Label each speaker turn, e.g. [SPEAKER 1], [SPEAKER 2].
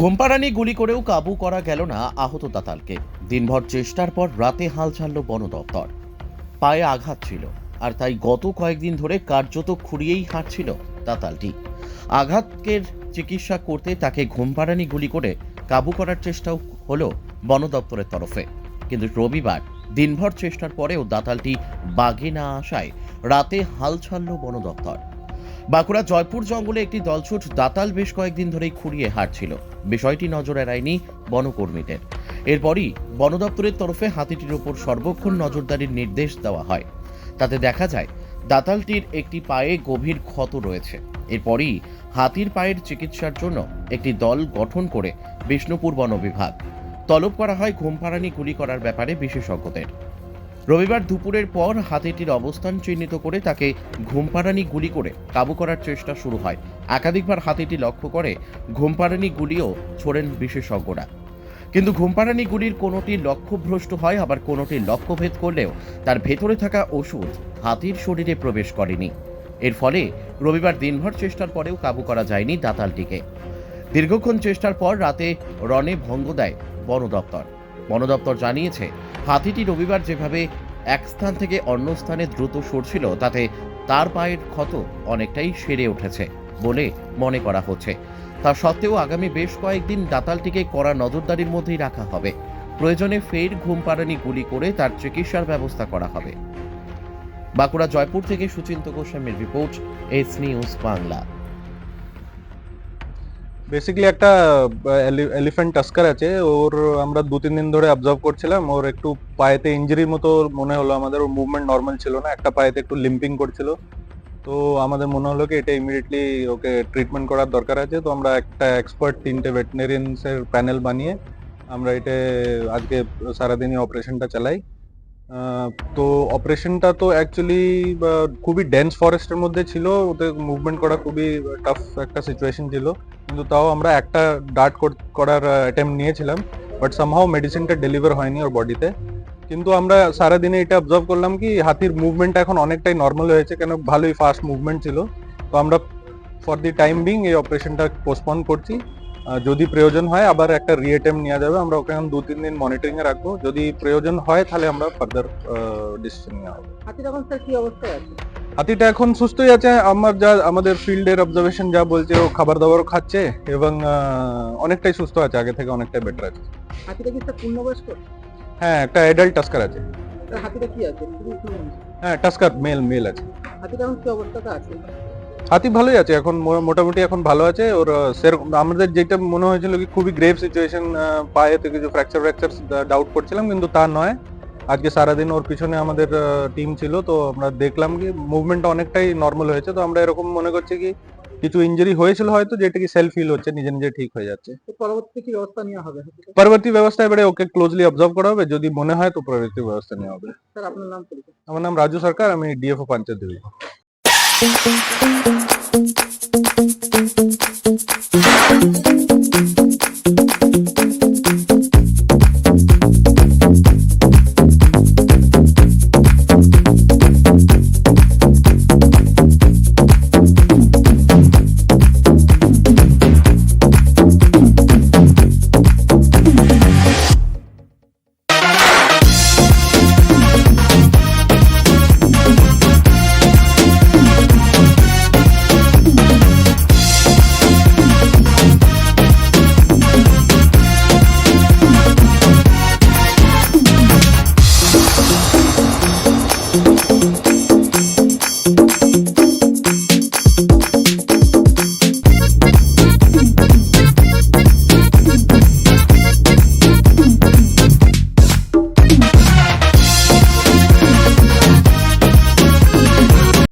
[SPEAKER 1] ঘুমপাড়ানি গুলি করেও কাবু করা গেল না আহত দাতালকে। দিনভর চেষ্টার পর রাতে হাল ছাড়ল বন দপ্তর। পায়ে আঘাত ছিল, আর তাই গত কয়েকদিন ধরে কার্যত খুঁড়িয়েই হাঁটছিল দাতালটি। আঘাতের চিকিৎসা করতে তাকে ঘুমপাড়ানি গুলি করে কাবু করার চেষ্টাও হলো বন দপ্তরের তরফে। কিন্তু রবিবার দিনভর চেষ্টার পরেও দাতালটি বাগে না আসায় রাতে হাল ছাড়ল বন দপ্তর। বাঁকুড়া জয়পুর জঙ্গলে একটি দলছুট দাতাল বেশ কয়েকদিন ধরেই খুঁড়িয়ে হাঁটছিল বিষয়টি নজর এড়ায়নি বনকর্মীদের। এরপরই বন দপ্তরের তরফে হাতিটির ওপর সর্বক্ষণ নজরদারির নির্দেশ দেওয়া হয়। তাতে দেখা যায়, দাতালটির একটি পায়ে গভীর ক্ষত রয়েছে। এরপরই হাতির পায়ের চিকিৎসার জন্য একটি দল গঠন করে বিষ্ণুপুর বন বিভাগ। তলব করা হয় ঘুমপাড়ানি গুলি করার ব্যাপারে বিশেষজ্ঞদের। রবিবার দুপুরের পর হাতিটির অবস্থান চিহ্নিত করে তাকে ঘুমপাড়ানি গুলি করে কাবু করার চেষ্টা শুরু হয়। একাধিকবার হাতিটি লক্ষ্য করে ঘুমপাড়ানি গুলিও ছোড়েন বিশেষজ্ঞরা। কিন্তু ঘুমপাড়ানি গুলির কোনোটি লক্ষ্যভ্রষ্ট হয়, আবার কোনোটি লক্ষ্যভেদ করলেও তার ভেতরে থাকা ওষুধ হাতির শরীরে প্রবেশ করেনি। এর ফলে রবিবার দিনভর চেষ্টার পরেও কাবু করা যায়নি দাতালটিকে। দীর্ঘক্ষণ চেষ্টার পর রাতে রনে ভঙ্গ দেয় বন দপ্তর বন দপ্তর জানিয়েছে হাতিটি রবিবার যেভাবে এক স্থান থেকে অন্য স্থানে দ্রুত সরছিল, তাতে তার পায়ের ক্ষত অনেকটাই সেরে উঠেছে বলে মনে করা হচ্ছে। তা সত্ত্বেও আগামী বেশ কয়েকদিন দাতালটিকে কড়া নজরদারির মধ্যেই রাখা হবে। প্রয়োজনে ফের ঘুম পাড়ানি গুলি করে তার চিকিৎসার ব্যবস্থা করা হবে। বাঁকুড়া জয়পুর থেকে সুচিন্ত গোস্বামীর report, S news Bangla.
[SPEAKER 2] Basically একটা এলিফ্যান্ট টাস্কার আছে। ওর আমরা দু তিন দিন ধরে অবজার্ভ করছিলাম। ওর একটু পায়েতে ইঞ্জুরির মতো মনে হলো। আমাদের ওর মুভমেন্ট নর্মাল ছিল না। একটা পায়েতে একটু লিম্পিং করছিল। তো আমাদের মনে হলো কি, এটা ইমিডিয়েটলি ওকে ট্রিটমেন্ট করার দরকার আছে। তো আমরা একটা এক্সপার্ট তিনটে ভেটেরিনারিয়ানসের প্যানেল বানিয়ে আমরা এটা আজকে সারাদিনই অপারেশনটা চালাই। তো অপারেশনটা তো অ্যাকচুয়ালি খুবই ডেন্স ফরেস্টের মধ্যে ছিল। ওতে মুভমেন্ট করা খুবই টাফ একটা সিচুয়েশন ছিল। কিন্তু তাও আমরা একটা ডার্ট করার অ্যাটেম্প নিয়েছিলাম। বাট সামহাও মেডিসিনটা ডেলিভার হয়নি ওর বডিতে কিন্তু আমরা সারাদিনে এটা অবজার্ভ করলাম কি, হাতির মুভমেন্ট এখন অনেকটাই নর্মাল হয়েছে। কেন ভালোই ফাস্ট মুভমেন্ট ছিল। তো আমরা ফর দি টাইম বিং এই অপারেশনটা পোস্টপন করছি। যদি প্রয়োজন হয় আবার একটা রিএটেম নেওয়া যাবে আমরা ওকে এখন দু তিন দিন মনিটরিং এ রাখব। যদি প্রয়োজন হয় তাহলে আমরা ফার্দার ডিসিশন নেওয়া হবে।
[SPEAKER 3] হাতির এখন স্যার কি অবস্থায় আছে?
[SPEAKER 2] হাতিটা এখন সুস্থই আছে। আমার যা আমাদের ফিল্ডের অবজারভেশন যা বলছে ও খাবার দাবারও খাচ্ছে এবং অনেকটাই সুস্থ আছে। আগে থেকে অনেকটাই বেটার আছে।
[SPEAKER 3] হাতিটা কি স্যার পূর্ণবয়স্ক?
[SPEAKER 2] হ্যাঁ একটা অ্যাডাল্ট টাস্কার আছে।
[SPEAKER 3] হাতিটা কি আছে?
[SPEAKER 2] হ্যাঁ টাস্কার মেল মেল আছে।
[SPEAKER 3] হাতিটা এখন কি অবস্থাতে আছে?
[SPEAKER 2] হাতি ভালোই আছে এখন মোটামুটি এখন ভালো আছে। ওর সেরকম আমাদের যেটা মনে হয়েছিল কি খুবই গ্রেভ সিচুয়েশন পায়েতে কিছু ফ্র্যাকচার ফ্র্যাকচার ডাউট করছিলাম কিন্তু তা নয়। আজকে সারাদিন ওর পিছনে আমাদের টিম ছিল তো আমরা দেখলাম কি মুভমেন্টটা অনেকটাই নর্মাল হয়েছে। তো আমরা এরকম মনে করছি কি কিছু ইঞ্জুরি হয়েছিল হয়তো যেটা কি সেলফ হিল হচ্ছে নিজে নিজে ঠিক হয়ে যাচ্ছে।
[SPEAKER 3] তো পরবর্তীতে কি ব্যবস্থা নেওয়া হবে?
[SPEAKER 2] পরবর্তী ব্যবস্থা এবারে ওকে ক্লোজলি অবজার্ভ করা হবে যদি মনে হয় তো পরবর্তী ব্যবস্থা নেওয়া হবে।
[SPEAKER 3] স্যার আপনার নাম
[SPEAKER 2] আমার নাম রাজু সরকার আমি DFO Panchayat Devi. Thank you.